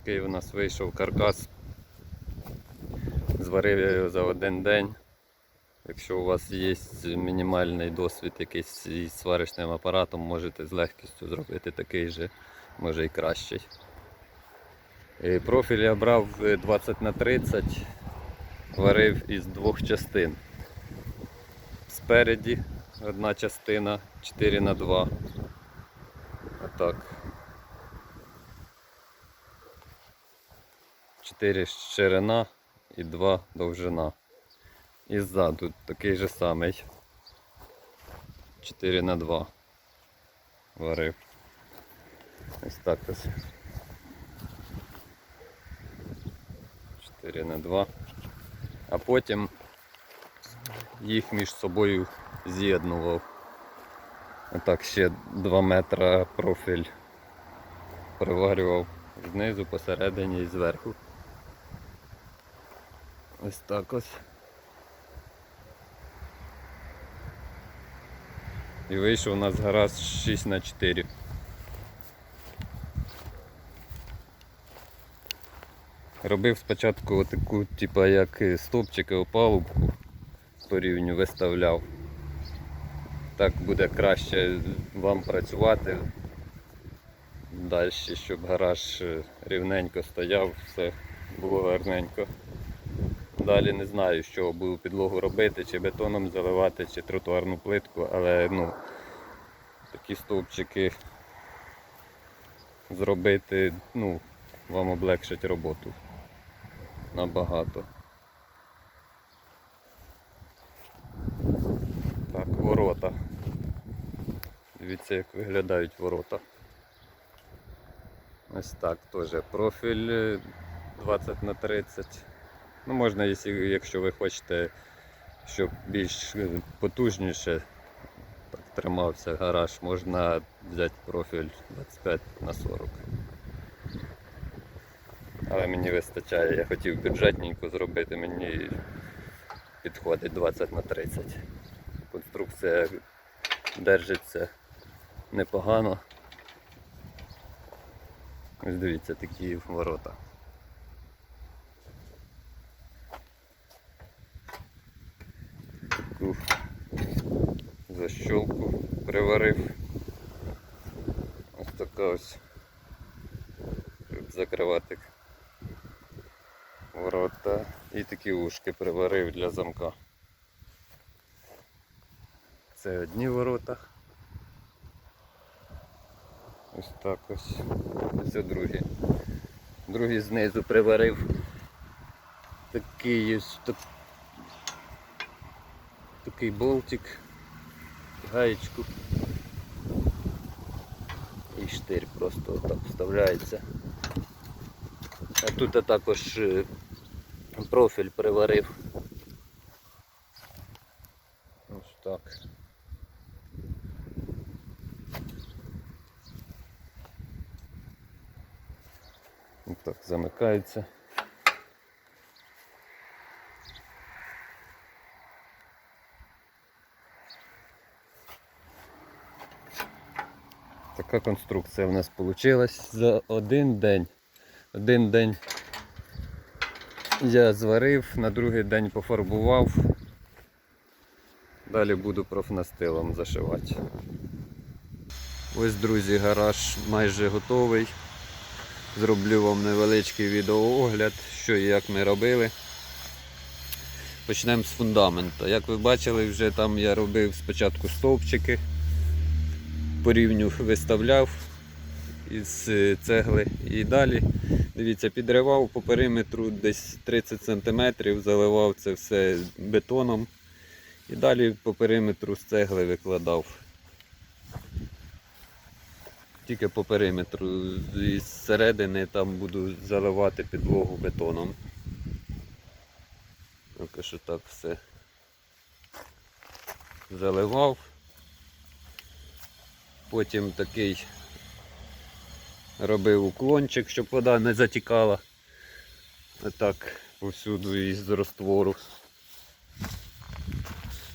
такий у нас вийшов каркас. Зварив я його за один день. Якщо у вас є мінімальний досвід якийсь із сварочним апаратом, можете з легкістю зробити такий же, може і кращий. І профіль я брав е, 20 на 30, варив із двох частин. Спереді одна частина 4 на 2. Отак. 4 ширина і 2 довжина. І ззаду такий же самий. 4 на 2 варив. Ось так ось. 4 на 2. А потім їх між собою з'єднував. Отак ще 2 метра профіль приварював знизу, посередині і зверху. Ось так ось. І вийшов у нас гараж 6 на 4 Робив спочатку таку, типа як стовпчики опалубку по рівню виставляв. Так буде краще вам працювати далі, щоб гараж е, рівненько стояв, все було гарненько. Далі не знаю, що буду підлогу робити, чи бетоном заливати, чи тротуарну плитку, але ну, такі стовпчики зробити, ну, вам облегшить роботу набагато. Так, ворота. Дивіться, як виглядають ворота. Ось так теж профіль е, 20 на 30. Ну, можна, якщо- ви хочете, щоб більш е, потужніше тримався гараж, можна взяти профіль 25 на 40. Але мені вистачає, я хотів бюджетненько зробити, мені підходить 20 на 30. Конструкція держиться непогано. Ось дивіться, такі ворота. Таку защолку приварив. Ось така ось, закривати ворота. І такі ушки приварив для замка. Це одні ворота. Ось так ось. Це другі. Другий знизу приварив такий ось такий болтик, гаєчку. І штир просто так вставляється. А тут я також е, профіль приварив. Ось так. Ось так замикається. Така конструкція в нас вийшла за один день. Один день я зварив, на другий день пофарбував. Далі буду профнастилом зашивати. Ось, друзі, гараж майже готовий. Зроблю вам невеличкий відеоогляд, що і як ми робили. Почнемо з фундамента. Як ви бачили, вже там я робив спочатку стовпчики, по рівню виставляв із е, цегли і далі. Дивіться, підривав по периметру десь 30 см, заливав це все бетоном і далі по периметру з цегли викладав. Тільки по периметру і зсередини там буду заливати підлогу бетоном. Поки що так все заливав. Потім такий робив уклончик, щоб вода не затікала. Отак повсюду із роствору.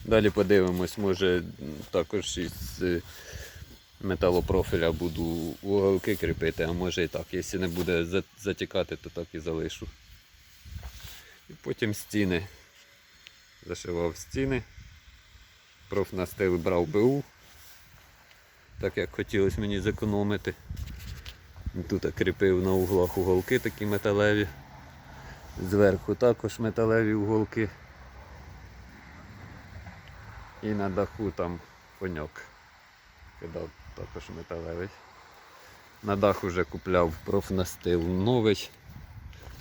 Далі подивимось, може також із е, металопрофіля буду уголки кріпити, а може і так. Якщо не буде затікати, то так і залишу. І потім стіни. Зашивав стіни. Профнастил брав БУ. Так як хотілося мені зекономити. Тут кріпив на углах уголки такі металеві. Зверху також металеві уголки. І на даху там коньок. Кидав також металевий. На дах уже купляв профнастил новий.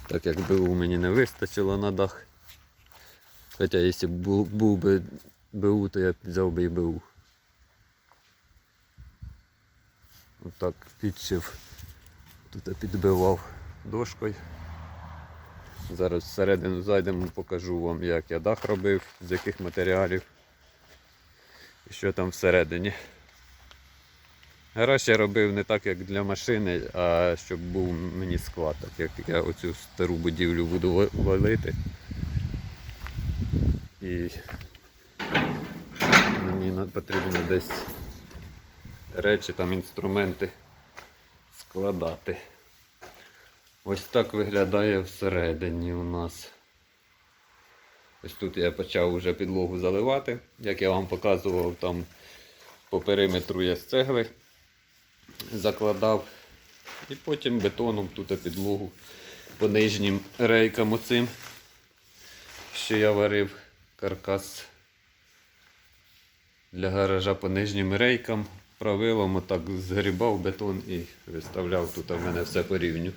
Так як БУ мені не вистачило на дах. Хоча якщо б був, би БУ, то я б взяв би і БУ. Отак підшив. Тут підбивав дошкою. Зараз всередину зайдемо, покажу вам, як я дах робив, з яких матеріалів і що там всередині. Гараж я робив не так, як для машини, а щоб був мені склад, так як я оцю стару будівлю буду валити. І мені потрібно десь речі, там інструменти складати. Ось так виглядає всередині у нас. Ось тут я почав вже підлогу заливати. Як я вам показував, там по периметру я з цегли закладав. І потім бетоном тут підлогу по нижнім рейкам оцим, що я варив каркас для гаража по нижнім рейкам. Правилом отак згрібав бетон і виставляв тут у мене все по рівню.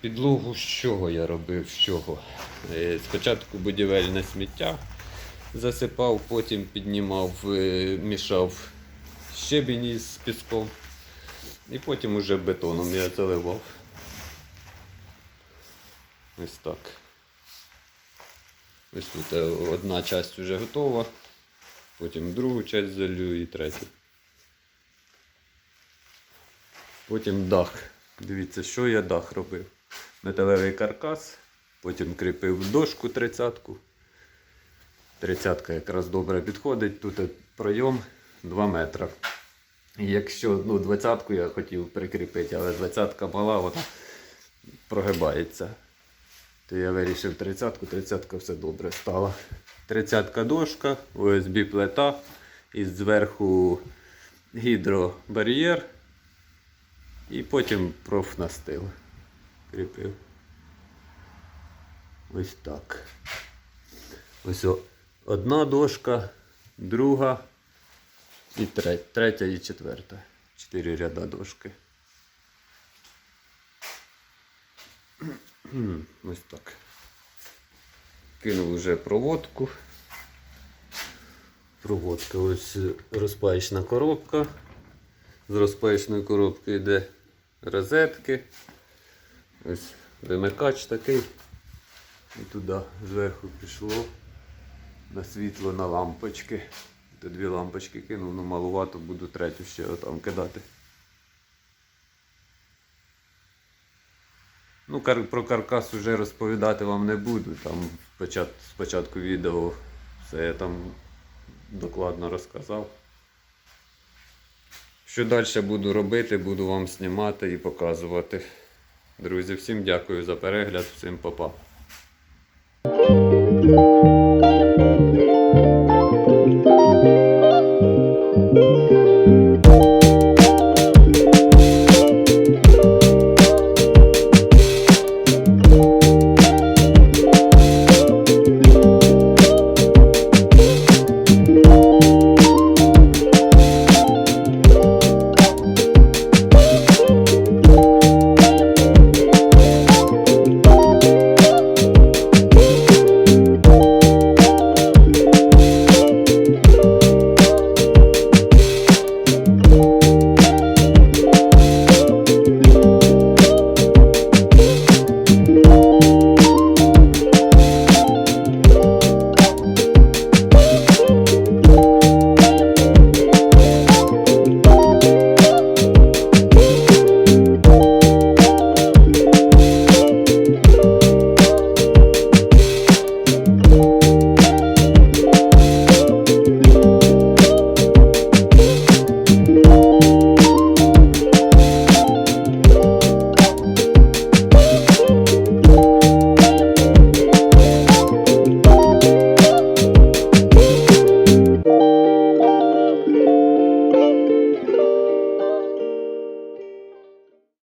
Підлогу з чого я робив? З чого? Е, Спочатку будівельне сміття засипав, потім піднімав, е, мішав щебінь із піском. І потім уже бетоном я заливав. Ось так. Ось тут е, одна часть вже готова. Потім другу часть залю і третю. Потім дах. Дивіться, що я дах робив. Металевий каркас, потім кріпив дошку тридцятку. Тридцятка якраз добре підходить. Тут пройом 2 метри. Якщо ну, двадцятку я хотів прикріпити, але двадцятка мала, вона прогибається. То я вирішив тридцятку, тридцятка все добре стала. Тридцятка дошка, ОСБ плита і зверху гідробар'єр. І потім профнастил кріпив. Ось так. Ось одна дошка, друга і третя, третя і четверта. Чотири ряда дошки. Ось так. Кинув вже проводку. Проводка, ось розпаєчна коробка. З розпаєчної коробки йде розетки. Ось вимикач такий. І туди зверху пішло на світло на лампочки. Тут дві лампочки кинув, ну малувато буду третю ще там кидати. Ну, про каркас вже розповідати вам не буду. Там почат, спочатку відео все я там докладно розказав. Що далі буду робити, буду вам знімати і показувати. Друзі, всім дякую за перегляд, всім па-па.